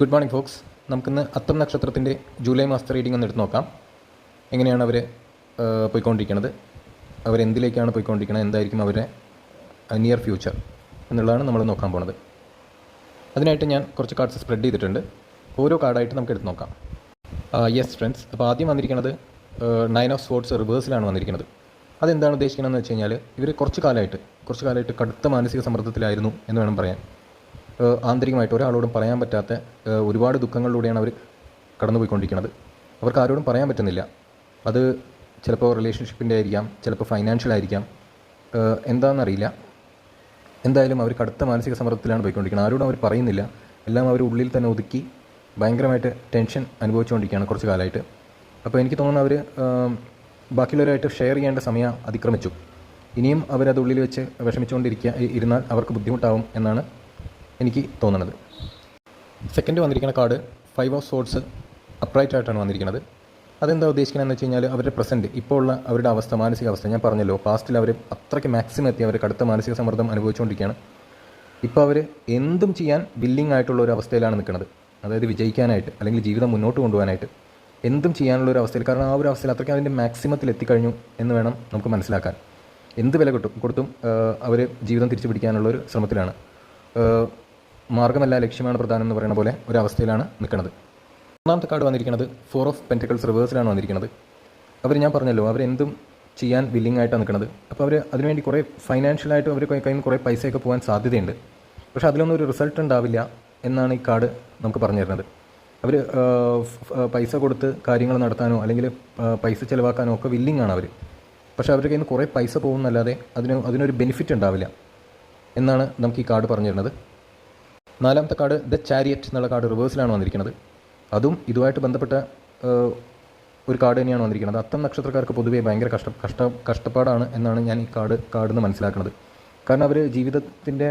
Good morning Fox നമുക്കിന്ന് അത്തം നക്ഷത്രത്തിന്റെ July മാസത്തെ റീഡിംഗ് ഒന്ന് എടുത്ത് നോക്കാം. എങ്ങനെയാണ് അവർ പോയിക്കൊണ്ടിരിക്കുന്നത് അവരെന്തിലേക്കാണ് പോയിക്കൊണ്ടിരിക്കുന്നത് എന്തായിരിക്കും അവരുടെ നിയർ ഫ്യൂച്ചർ എന്നുള്ളതാണ് നമ്മൾ നോക്കാൻ പോണത്. അതിനായിട്ട് ഞാൻ കുറച്ച് കാർഡ്സ് സ്പ്രെഡ് ചെയ്തിട്ടുണ്ട്. ഓരോ കാർഡായിട്ട് നമുക്ക് എടുത്ത് നോക്കാം. യെസ് ഫ്രണ്ട്സ് അപ്പോൾ ആദ്യം വന്നിരിക്കുന്നത് നയൻ ഓഫ് സ്പോർട്സ് റിവേഴ്സിലാണ് വന്നിരിക്കുന്നത് അതെന്താണ് ഉദ്ദേശിക്കുന്നതെന്ന് വെച്ച് കഴിഞ്ഞാൽ ഇവർ കുറച്ച് കാലമായിട്ട് കുറച്ച് കാലമായിട്ട് കടുത്ത മാനസിക സമ്മർദ്ദത്തിലായിരുന്നു എന്ന് വേണം പറയാൻ. ആന്തരികമായിട്ട് ഒരാളോടും പറയാൻ പറ്റാത്ത ഒരുപാട് ദുഃഖങ്ങളിലൂടെയാണ് അവർ കടന്നുപോയിക്കൊണ്ടിരിക്കുന്നത്. അവർക്ക് ആരോടും പറയാൻ പറ്റുന്നില്ല. അത് ചിലപ്പോൾ റിലേഷൻഷിപ്പിന്റെ ആയിരിക്കാം ചിലപ്പോൾ ഫൈനാൻഷ്യൽ ആയിരിക്കാം. എന്താണെന്നറിയില്ല. എന്തായാലും അവർ കടുത്ത മാനസിക സമ്മർദ്ദത്തിലാണ് പോയിക്കൊണ്ടിരിക്കുന്നത്. ആരോടും അവർ പറയുന്നില്ല. എല്ലാം അവർ ഉള്ളിൽ തന്നെ ഒതുക്കി ഭയങ്കരമായിട്ട് ടെൻഷൻ അനുഭവിച്ചുകൊണ്ടിരിക്കുകയാണ് കുറച്ച് കാലമായിട്ട്. അപ്പോൾ എനിക്ക് തോന്നുന്നു അവർ ബാക്കിയുള്ളവരായിട്ട് ഷെയർ ചെയ്യേണ്ട സമയം അതിക്രമിച്ചു. ഇനിയും അവരത് ഉള്ളിൽ വെച്ച് വിഷമിച്ചുകൊണ്ടിരിക്കുക ഇരുന്നാൽ അവർക്ക് ബുദ്ധിമുട്ടാവും എന്നാണ് എനിക്ക് തോന്നുന്നത് സെക്കൻഡ് വന്നിരിക്കുന്ന card five of swords upright ആയിട്ടാണ് വന്നിരിക്കുന്നത് അതെന്താ ഉദ്ദേശിക്കുന്നതെന്ന് വെച്ച് കഴിഞ്ഞാൽ അവരുടെ പ്രസന്റ് ഇപ്പോൾ ഉള്ള അവരുടെ അവസ്ഥ മാനസിക അവസ്ഥ. ഞാൻ പറഞ്ഞല്ലോ പാസ്റ്റിൽ അവർ അത്രയ്ക്ക് മാക്സിമം എത്തി അവർ കടുത്ത മാനസിക സമ്മർദ്ദം അനുഭവിച്ചുകൊണ്ടിരിക്കുകയാണ്. ഇപ്പോൾ അവർ എന്തും ചെയ്യാൻ വില്ലിംഗ് ആയിട്ടുള്ള ഒരു അവസ്ഥയിലാണ് നിൽക്കുന്നത് അതായത് വിജയിക്കാനായിട്ട് അല്ലെങ്കിൽ ജീവിതം മുന്നോട്ട് കൊണ്ടുപോകാനായിട്ട് എന്തും ചെയ്യാനുള്ള ഒരു അവസ്ഥയിൽ കാരണം ആ ഒരു അവസ്ഥയിൽ അത്രയ്ക്ക് അതിന്റെ മാക്സിമത്തിൽ എത്തിക്കഴിഞ്ഞു എന്ന് വേണം നമുക്ക് മനസ്സിലാക്കാൻ. എന്ത് വില കിട്ടും? കൊടുത്തും അവർ ജീവിതം തിരിച്ചു പിടിക്കാനുള്ള ഒരു ശ്രമത്തിലാണ്. മാർഗമല്ല ലക്ഷ്യമാണ് പ്രധാനം എന്ന് പറയുന്ന പോലെ ഒരു അവസ്ഥയിലാണ് നിൽക്കുന്നത്. ഒന്നാമത്തെ കാർഡ് വന്നിരിക്കുന്നത് ഫോർ ഓഫ് പെന്റിക്കൽസ് റിവേഴ്സിലാണ് വന്നിരിക്കുന്നത്. അവർ ഞാൻ പറഞ്ഞല്ലോ അവരെന്തും ചെയ്യാൻ വില്ലിംഗ് ആയിട്ടാണ് നിൽക്കുന്നത്. അപ്പോൾ അവർ അതിനുവേണ്ടി കുറേ ഫൈനാൻഷ്യലായിട്ട് അവർ കയ്യിൽ നിന്ന് കുറേ പൈസയൊക്കെ പോകാൻ സാധ്യതയുണ്ട്. പക്ഷേ അതിലൊന്നും ഒരു റിസൾട്ട് ഉണ്ടാവില്ല എന്നാണ് ഈ കാർഡ് നമുക്ക് പറഞ്ഞു തരുന്നത്. അവർ പൈസ കൊടുത്ത് കാര്യങ്ങൾ നടത്താനോ അല്ലെങ്കിൽ പൈസ ചിലവാക്കാനോ ഒക്കെ വില്ലിംഗ് ആണ് അവർ പക്ഷേ അവരുടെ കയ്യിൽ നിന്ന് കുറേ പൈസ പോകുന്നല്ലാതെ അതിന് അതിനൊരു ബെനിഫിറ്റ് ഉണ്ടാവില്ല എന്നാണ് നമുക്ക് ഈ കാർഡ് പറഞ്ഞു തരുന്നത്. നാലാമത്തെ കാർഡ് ദ ചാരിയറ്റ് എന്നുള്ള കാർഡ് റിവേഴ്സിലാണ് വന്നിരിക്കുന്നത്. അതും ഇതുമായിട്ട് ബന്ധപ്പെട്ട ഒരു കാർഡ് തന്നെയാണ് വന്നിരിക്കുന്നത്. അത്തം നക്ഷത്രക്കാർക്ക് പൊതുവേ ഭയങ്കര കഷ്ട കഷ്ട കഷ്ടപ്പാടാണ് എന്നാണ് ഞാൻ ഈ കാർഡ് കാർഡിൽ നിന്ന് മനസ്സിലാക്കുന്നത്. കാരണം അവർ ജീവിതത്തിന്റെ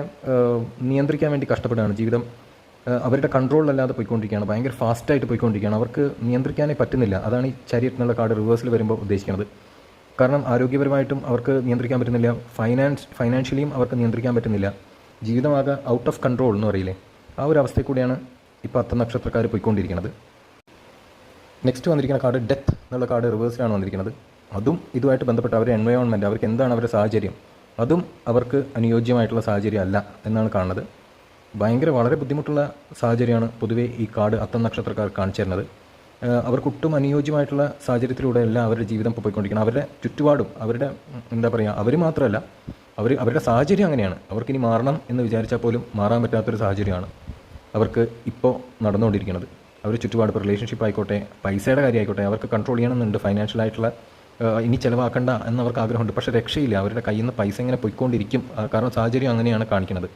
നിയന്ത്രിക്കാൻ വേണ്ടി കഷ്ടപ്പെടുകയാണ്. ജീവിതം അവരുടെ കൺട്രോളിലല്ലാതെ പോയിക്കൊണ്ടിരിക്കുകയാണ്. ഭയങ്കര ഫാസ്റ്റായിട്ട് പോയിക്കൊണ്ടിരിക്കുകയാണ്. അവർക്ക് നിയന്ത്രിക്കാനേ പറ്റുന്നില്ല. അതാണ് ഈ ചാരിയറ്റ് എന്നുള്ള കാർഡ് റിവേഴ്സിൽ വരുമ്പോൾ ഉദ്ദേശിക്കുന്നത്. കാരണം ആരോഗ്യപരമായിട്ടും അവർക്ക് നിയന്ത്രിക്കാൻ പറ്റുന്നില്ല. ഫൈനാൻസ് ഫൈനാൻഷ്യലിയും അവർക്ക് നിയന്ത്രിക്കാൻ പറ്റുന്നില്ല. ജീവിതമാകെ ഔട്ട് ഓഫ് കൺട്രോൾ എന്ന് പറയില്ലേ? ആ ഒരു അവസ്ഥയിൽ കൂടിയാണ് ഇപ്പോൾ അത്ത നക്ഷത്രക്കാർ പോയിക്കൊണ്ടിരിക്കുന്നത്. നെക്സ്റ്റ് വന്നിരിക്കുന്ന കാർഡ് ഡെത്ത് എന്നുള്ള കാർഡ് റിവേഴ്സിലാണ് വന്നിരിക്കുന്നത്. അതും ഇതുമായിട്ട് ബന്ധപ്പെട്ട അവരുടെ എൻവയോൺമെന്റ് അവർക്ക് എന്താണ് അവരുടെ സാഹചര്യം? അതും അവർക്ക് അനുയോജ്യമായിട്ടുള്ള സാഹചര്യം അല്ല എന്നാണ് കാണുന്നത്. ഭയങ്കര വളരെ ബുദ്ധിമുട്ടുള്ള സാഹചര്യമാണ് പൊതുവേ ഈ കാർഡ് അത്തം നക്ഷത്രക്കാർ കാണിച്ചു തരുന്നത്. അവർക്കൊട്ടും അനുയോജ്യമായിട്ടുള്ള സാഹചര്യത്തിലൂടെയല്ല അവരുടെ ജീവിതം പോയിക്കൊണ്ടിരിക്കുന്നത്. അവരുടെ ചുറ്റുപാടും അവരുടെ എന്താ പറയുക അവർ മാത്രമല്ല അവർ അവരുടെ സാഹചര്യം അങ്ങനെയാണ്. അവർക്കിനി മാറണം എന്ന് വിചാരിച്ചാൽ പോലും മാറാൻ പറ്റാത്തൊരു സാഹചര്യമാണ്. അവർക്ക് ഇപ്പോൾ നടന്നുകൊണ്ടിരിക്കുന്നത് അവർ ചുറ്റുപാട് ഇപ്പോൾ റിലേഷൻഷിപ്പ് ആയിക്കോട്ടെ പൈസയുടെ കാര്യമായിക്കോട്ടെ അവർക്ക് കൺട്രോൾ ചെയ്യണമെന്നുണ്ട്. ഫൈനാൻഷ്യലായിട്ടുള്ള ഇനി ചിലവാക്കണ്ട എന്നവർക്ക് ആഗ്രഹമുണ്ട്. പക്ഷേ രക്ഷയില്ല. അവരുടെ കയ്യിൽ നിന്ന് പൈസ ഇങ്ങനെ പൊയ്ക്കൊണ്ടിരിക്കും. കാരണം സാഹചര്യം അങ്ങനെയാണ് കാണിക്കുന്നത്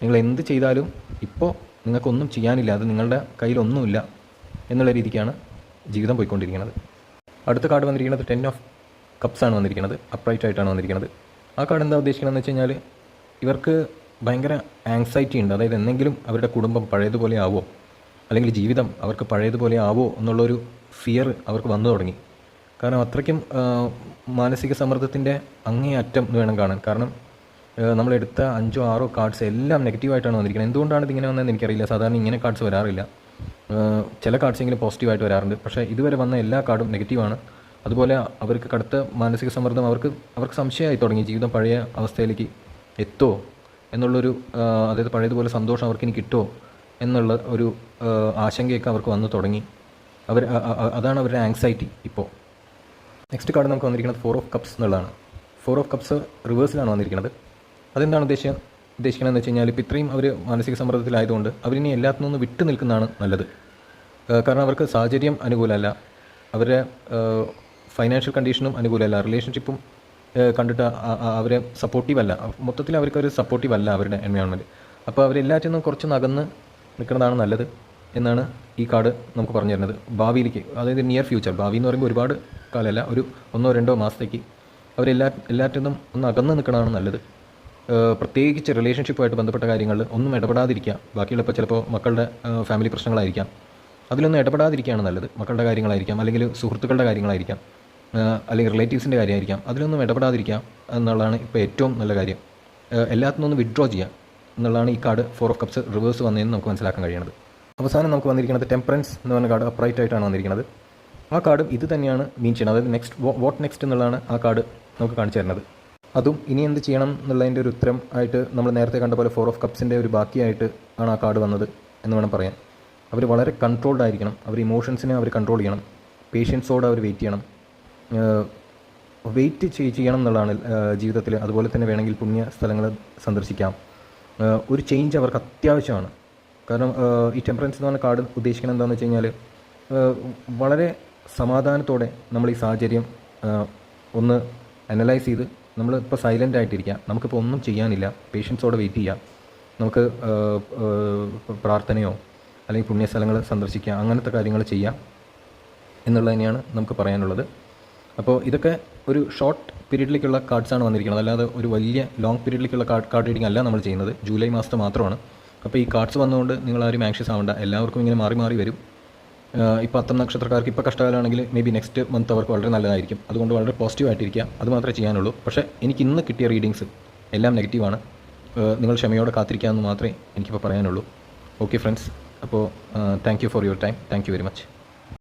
നിങ്ങൾ എന്ത് ചെയ്താലും ഇപ്പോൾ നിങ്ങൾക്കൊന്നും ചെയ്യാനില്ല. അത് നിങ്ങളുടെ കയ്യിലൊന്നുമില്ല എന്നുള്ള രീതിക്കാണ് ജീവിതം പോയിക്കൊണ്ടിരിക്കുന്നത് അടുത്ത കാർഡ് വന്നിരിക്കുന്നത് ടെൻ ഓഫ് കപ്സ് ആണ് വന്നിരിക്കുന്നത് അപ്രൈറ്റ് ആയിട്ടാണ് വന്നിരിക്കുന്നത് ആ കാർഡ് എന്താ ഉദ്ദേശിക്കുന്നതെന്ന് വെച്ച് കഴിഞ്ഞാൽ ഇവർക്ക് ഭയങ്കര ആങ്സൈറ്റി ഉണ്ട്. അതായത് എന്തെങ്കിലും അവരുടെ കുടുംബം പഴയതുപോലെ ആവോ? അല്ലെങ്കിൽ ജീവിതം അവർക്ക് പഴയതുപോലെ ആവോ എന്നുള്ളൊരു ഫിയർ അവർക്ക് വന്നു തുടങ്ങി. കാരണം അത്രയ്ക്കും മാനസിക സമ്മർദ്ദത്തിന്റെ അങ്ങേയറ്റം എന്ന് വേണം കാണാൻ. കാരണം നമ്മളെടുത്ത അഞ്ചോ ആറോ കാർഡ്സ് എല്ലാം നെഗറ്റീവായിട്ടാണ് വന്നിരിക്കുന്നത്. എന്തുകൊണ്ടാണ് ഇതിങ്ങനെ വന്നതെന്ന് എനിക്കറിയില്ല. സാധാരണ ഇങ്ങനെ കാർഡ്സ് വരാറില്ല. ചില കാർഡ്സ് എങ്കിലും പോസിറ്റീവായിട്ട് വരാറുണ്ട്. പക്ഷേ ഇതുവരെ വന്ന എല്ലാ കാർഡും നെഗറ്റീവാണ് അതുപോലെ അവർക്ക് കടുത്ത മാനസിക സമ്മർദ്ദം അവർക്ക് അവർക്ക് സംശയമായി തുടങ്ങി. ജീവിതം പഴയ അവസ്ഥയിലേക്ക് എത്തുമോ എന്നുള്ളൊരു അതായത് പഴയതുപോലെ സന്തോഷം അവർക്ക് ഇനി കിട്ടുമോ എന്നുള്ള ഒരു ആശങ്കയൊക്കെ അവർക്ക് വന്നു തുടങ്ങി. അവർ അതാണ് അവരുടെ ആങ്സൈറ്റി ഇപ്പോൾ നെക്സ്റ്റ് കാർഡ് നമുക്ക് വന്നിരിക്കുന്നത് ഫോർ ഓഫ് കപ്സ് എന്നുള്ളതാണ്. ഫോർ ഓഫ് കപ്സ് റിവേഴ്സിലാണ് വന്നിരിക്കുന്നത്. അതെന്താണ് ഉദ്ദേശം ഉദ്ദേശിക്കണമെന്ന് വെച്ച് കഴിഞ്ഞാൽ ഇപ്പോൾ ഇത്രയും അവർ മാനസിക സമ്മർദ്ദത്തിലായതുകൊണ്ട് അവരിനി എല്ലാത്തിൽ നിന്നും വിട്ടു നിൽക്കുന്നതാണ് നല്ലത്. കാരണം അവർക്ക് സാഹചര്യം അനുകൂലമല്ല. അവരുടെ ഫൈനാൻഷ്യൽ കണ്ടീഷനും അനുകൂലമല്ല. റിലേഷൻഷിപ്പും കണ്ടിട്ട് അവരെ സപ്പോർട്ടീവ് അല്ല. മൊത്തത്തിൽ അവർക്കൊരു സപ്പോർട്ടീവ് അല്ല അവരുടെ എൻവയോൺമെന്റ് അപ്പോൾ അവരെല്ലാറ്റിൽ നിന്നും കുറച്ച് നകന്ന് നിൽക്കുന്നതാണ് നല്ലത് എന്നാണ് ഈ കാർഡ് നമുക്ക് പറഞ്ഞു തരുന്നത്. ഭാവിയിലേക്ക് അതായത് നിയർ ഫ്യൂച്ചർ ഭാവി എന്ന് പറയുമ്പോൾ ഒരുപാട് കാലമല്ല ഒരു ഒന്നോ രണ്ടോ മാസത്തേക്ക് അവരെല്ലാ എല്ലാറ്റിൽ നിന്നും ഒന്ന് അകന്ന് നിൽക്കണതാണ് നല്ലത്. പ്രത്യേകിച്ച് റിലേഷൻഷിപ്പുമായിട്ട് ബന്ധപ്പെട്ട കാര്യങ്ങളിൽ ഒന്നും ഇടപെടാതിരിക്കുക. ബാക്കിയുള്ള ഇപ്പോൾ ചിലപ്പോൾ മക്കളുടെ ഫാമിലി പ്രശ്നങ്ങളായിരിക്കാം. അതിലൊന്നും ഇടപെടാതിരിക്കുകയാണ് നല്ലത്. മക്കളുടെ കാര്യങ്ങളായിരിക്കാം അല്ലെങ്കിൽ സുഹൃത്തുക്കളുടെ കാര്യങ്ങളായിരിക്കാം. അല്ലെങ്കിൽ റിലേറ്റീവ്സിന്റെ കാര്യമായിരിക്കാം. അതിലൊന്നും ഇടപെടാതിരിക്കാം എന്നുള്ളതാണ് ഇപ്പോൾ ഏറ്റവും നല്ല കാര്യം. എല്ലാത്തിനും ഒന്ന് വിഡ്രോ ചെയ്യാം എന്നുള്ളതാണ് ഈ card four of cups reverse വന്നതെന്ന് നമുക്ക് മനസ്സിലാക്കാൻ കഴിയുന്നത് അവസാനം നമുക്ക് വന്നിരിക്കുന്നത് ടെമ്പറൻസ് എന്ന് പറഞ്ഞ കാർഡ് അപ്രൈറ്റ് ആയിട്ടാണ് വന്നിരിക്കുന്നത്. ആ കാർഡും ഇത് തന്നെയാണ് മീൻ ചെയ്യുന്നത്. അതായത് നെക്സ്റ്റ് വാട്ട് നെക്സ്റ്റ് എന്നുള്ളതാണ് ആ കാർഡ് നമുക്ക് കാണിച്ചു തരുന്നത്. അതും ഇനി എന്ത് ചെയ്യണം എന്നുള്ളതിന്റെ ഒരു ഉത്തരം ആയിട്ട് നമ്മൾ നേരത്തെ കണ്ട പോലെ ഫോർ ഓഫ് കപ്സിന്റെ ഒരു ബാക്കിയായിട്ട് ആണ് ആ കാർഡ് വന്നത് എന്ന് വേണം പറയാൻ. അവർ വളരെ കൺട്രോൾഡ് ആയിരിക്കണം. അവർ ഇമോഷൻസിനെ അവർ കൺട്രോൾ ചെയ്യണം. പേഷ്യൻസോട് അവർ വെയിറ്റ് ചെയ്യണം. വെയിറ്റ് ചെയ്യണം എന്നുള്ളതാണ് ജീവിതത്തിൽ അതുപോലെ തന്നെ വേണമെങ്കിൽ പുണ്യ സ്ഥലങ്ങൾ സന്ദർശിക്കാം. ഒരു ചേഞ്ച് അവർക്ക് അത്യാവശ്യമാണ്. കാരണം ഈ ടെമ്പറൻസ് എന്ന് പറഞ്ഞ കാർഡ് ഉദ്ദേശിക്കുന്നത് എന്താണെന്ന് വെച്ച് കഴിഞ്ഞാൽ വളരെ സമാധാനത്തോടെ നമ്മൾ ഈ സാഹചര്യം ഒന്ന് അനലൈസ് ചെയ്ത് നമ്മൾ ഇപ്പോൾ സൈലന്റ് ആയിട്ടിരിക്കുക നമുക്കിപ്പോൾ ഒന്നും ചെയ്യാനില്ല. പേഷ്യൻസോടെ വെയിറ്റ് ചെയ്യാം. നമുക്ക് പ്രാർത്ഥനയോ അല്ലെങ്കിൽ പുണ്യസ്ഥലങ്ങൾ സന്ദർശിക്കുക അങ്ങനത്തെ കാര്യങ്ങൾ ചെയ്യാം. എന്നുള്ളത് തന്നെയാണ് നമുക്ക് പറയാനുള്ളത്. അപ്പോൾ ഇതൊക്കെ ഒരു ഷോർട്ട് പീരീഡിലേക്കുള്ള കാർഡ്സാണ് വന്നിരിക്കുന്നത്. അല്ലാതെ ഒരു വലിയ ലോങ് പീരീഡിലേക്കുള്ള കാർഡ് കാർഡ് റീഡിംഗ് അല്ല നമ്മൾ ചെയ്യുന്നത്. ജൂലൈ മാസത്തെ മാത്രമാണ്. അപ്പോൾ ഈ കാർഡ്സ് വന്നുകൊണ്ട് നിങ്ങൾ ആരും ആങ്ഷ്യസ് ആവേണ്ട. എല്ലാവർക്കും ഇങ്ങനെ മാറി മാറി വരും. ഇപ്പോൾ അത്തം നക്ഷത്രക്കാർക്ക് ഇപ്പോൾ കഷ്ടകാലമാണെങ്കിൽ മേ ബി നെക്സ്റ്റ് മന്ത് അവർക്ക് വളരെ നല്ലതായിരിക്കും. അതുകൊണ്ട് വളരെ പോസിറ്റീവ് ആയിട്ടിരിക്കുക. അത് മാത്രമേ ചെയ്യാനുള്ളൂ. പക്ഷേ എനിക്ക് ഇന്ന് കിട്ടിയ റീഡിങ്സ് എല്ലാം നെഗറ്റീവാണ് നിങ്ങൾ ക്ഷമയോടെ കാത്തിരിക്കാമെന്ന് മാത്രമേ എനിക്കിപ്പോൾ പറയാനുള്ളൂ. ഓക്കെ ഫ്രണ്ട്സ് അപ്പോൾ thank you for your time thank you very much